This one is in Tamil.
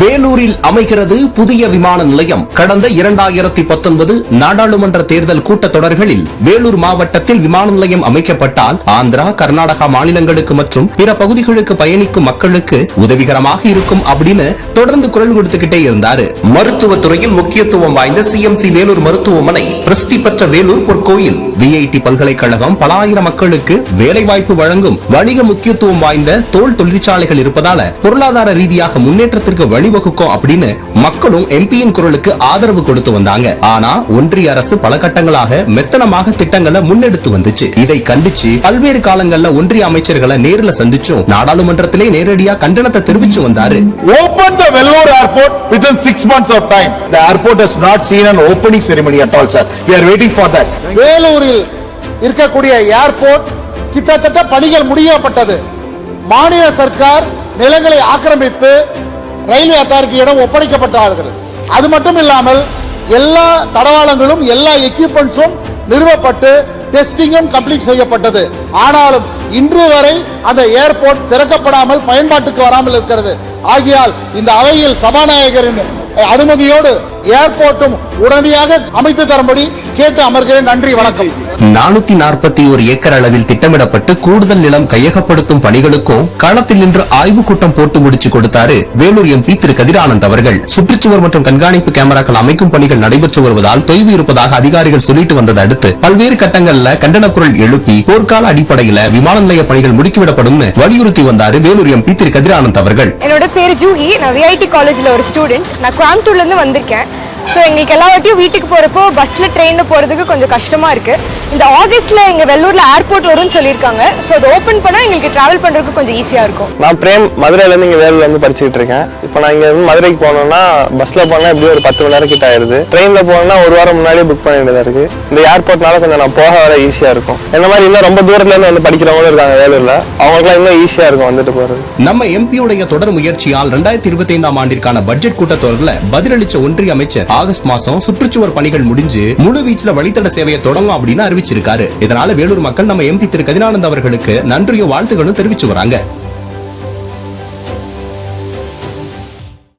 வேலூரில் அமைகிறது புதிய விமான நிலையம். கடந்த இரண்டாயிரத்தி பத்தொன்பது நாடாளுமன்ற தேர்தல் கூட்டத்தொடர்களில் வேலூர் மாவட்டத்தில் விமான நிலையம் அமைக்கப்பட்டால் ஆந்திரா கர்நாடகா மாநிலங்களுக்கு மற்றும் பிற பகுதிகளுக்கு பயணிக்கும் மக்களுக்கு உதவிகரமாக இருக்கும் அப்படின்னு தொடர்ந்து குரல் கொடுத்துக்கிட்டே இருந்தாரு. மருத்துவத்துறையில் முக்கியத்துவம் வாய்ந்த சிஎம்சி வேலூர் மருத்துவமனை பிரசித்தி பெற்ற வேலூர் பொற்கோயில். விஐடி பல்கலைக்கழகம் பல ஆயிரம் மக்களுக்கு வேலைவாய்ப்பு வழங்கும் வணிக முக்கியத்துவம் வாய்ந்த தோல் தொழிற்சாலைகள் இருப்பதால பொருளாதார ரீதியாக முன்னேற்றத்திற்கு வழி வழிவகுக்கும் அப்படின்னு மக்களும் எம்பியின் குரலுக்கு ஆதரவு கொடுத்து வந்தாங்க ஆனா ஒன்றிய அரசு பல கட்டங்களாக மெத்தனமாக திட்டங்களை முன்னெடுத்து வந்துச்சு இதை கண்டிச்சு பல்வேறு காலங்கள்ல ஒன்றிய அமைச்சர்களை நேர்ல சந்திச்சும் நாடாளுமன்றத்திலே நேரடியா கண்டனத்தை தெரிவிச்சு வந்தாரு Open the Vellore airport within six months of time. The airport has not seen an opening ceremony at all, sir. We are waiting for that. வேலூரில் இருக்கக்கூடிய ஏர்போர்ட் கிட்டத்தட்ட பணிகள் முடியப்பட்டது மாநில சர்க்கார் நிலங்களை ஆக்கிரமித்து ரயில்வே அத்தாரிட்டியிடம் ஒப்படைக்கப்பட்டார்கள் அது மட்டும் இல்லாமல் எல்லா தடவாளங்களும் எல்லா எக்யூப்மெண்ட்ஸும் நிறுவப்பட்டு டெஸ்டிங்கும் கம்ப்ளீட் செய்யப்பட்டது. ஆனாலும் இன்று வரை அந்த ஏர்போர்ட் திறக்கப்படாமல் பயன்பாட்டுக்கு வராமல் இருக்கிறது. ஆகையால் இந்த அவையில் சபாநாயகரின் அனுமதியோடு ஏர்போர்ட்டும் உடனடியாக அமைத்து தரும்படி கேட்டு அமர்கிறேன். நன்றி வணக்கம். நானூத்தி நாற்பத்தி ஒரு ஏக்கர் அளவில் திட்டமிடப்பட்டு கூடுதல் நிலம் கையகப்படுத்தும் பணிகளுக்கும் களத்தில் நின்று ஆய்வுக் கூட்டம் போட்டு முடிச்சு கொடுத்தாரு வேலூர் எம்பி திரு கதிரானந்த் அவர்கள். சுற்றுச்சுவர் மற்றும் கண்காணிப்பு கேமராக்கள் அமைக்கும் பணிகள் நடைபெற்று வருவதால் தொய்வு இருப்பதாக அதிகாரிகள் சொல்லிட்டு வந்ததை அடுத்து பல்வேறு கட்டங்கள்ல கண்டன குரல் எழுப்பி போர்க்கால அடிப்படையில விமான நிலைய பணிகள் முடுக்கிவிடப்படும் வலியுறுத்தி வந்தாரு வேலூர் எம்பி திரு கதிரானந்த் அவர்கள். என்னோட பேர் ஜூஹி. நான் விஐடி காலேஜ்ல ஒரு ஸ்டூடெண்ட் நான் கோயம்புத்தூர்ல இருந்து வந்திருக்கேன். ஸோ எங்களுக்கு எல்லா வாட்டியும் வீட்டுக்கு போகிறப்போ பஸ்ஸில் ட்ரெயினில் போகிறதுக்கு கொஞ்சம் கஷ்டமாக இருக்குது இந்த ஆகஸ்ட்டில் எங்கள் வெள்ளூரில் ஏர்போர்ட் வரும்னு சொல்லியிருக்காங்க. ஸோ அது ஓப்பன் பண்ணால் எங்களுக்கு ட்ராவல் பண்ணுறதுக்கு கொஞ்சம் ஈஸியாக இருக்கும். நான் பிரேம் மதுரையிலேருந்து இங்கே வேலூர்லேருந்து படிச்சுக்கிட்டு இருக்கேன். இப்போ நான் இங்கே இருந்து மதுரைக்கு போனோம்னா பஸ்ஸில் போனால் எப்படியும் ஒரு பத்து மணி நேரம் கிட்ட ஆயிடுது. ட்ரெயினில் போனோம்னா ஒரு வாரம் முன்னாடியே புக் பண்ண வேண்டியதாக இருக்குது இந்த ஏர்போர்ட்னால கொஞ்சம் நான் போக வர ஈஸியாக இருக்கும். இந்த மாதிரி இன்னும் ரொம்ப தூரத்துலேருந்து வந்து படிக்கிறவங்களும் இருக்காங்க வேலூரில். அவங்களுக்குலாம் இன்னும் ஈஸியாக இருக்கும் வந்துட்டு போகிறது நம்ம எம்பியுடைய தொடர் முயற்சியால் ரெண்டாயிரத்தி இருபத்தி ஐந்தாம் ஆண்டிற்கான பட்ஜெட் கூட்டத்தொடரில் பதிலளிச்ச ஒன்றிய அமைச்சர் ஆகஸ்ட் மாதம் சுற்றுச்சுவர் பணிகள் முடிஞ்சு முழு வீச்சில் வழித்தட சேவையை தொடங்கும் அப்படின்னு அறிவிச்சிருக்காரு. இதனால வேலூர் மக்கள் நம்ம எம்பி திரு கதிரானந்த் அவர்களுக்கு நன்றியும் வாழ்த்துகளும் தெரிவிச்சு வராங்க.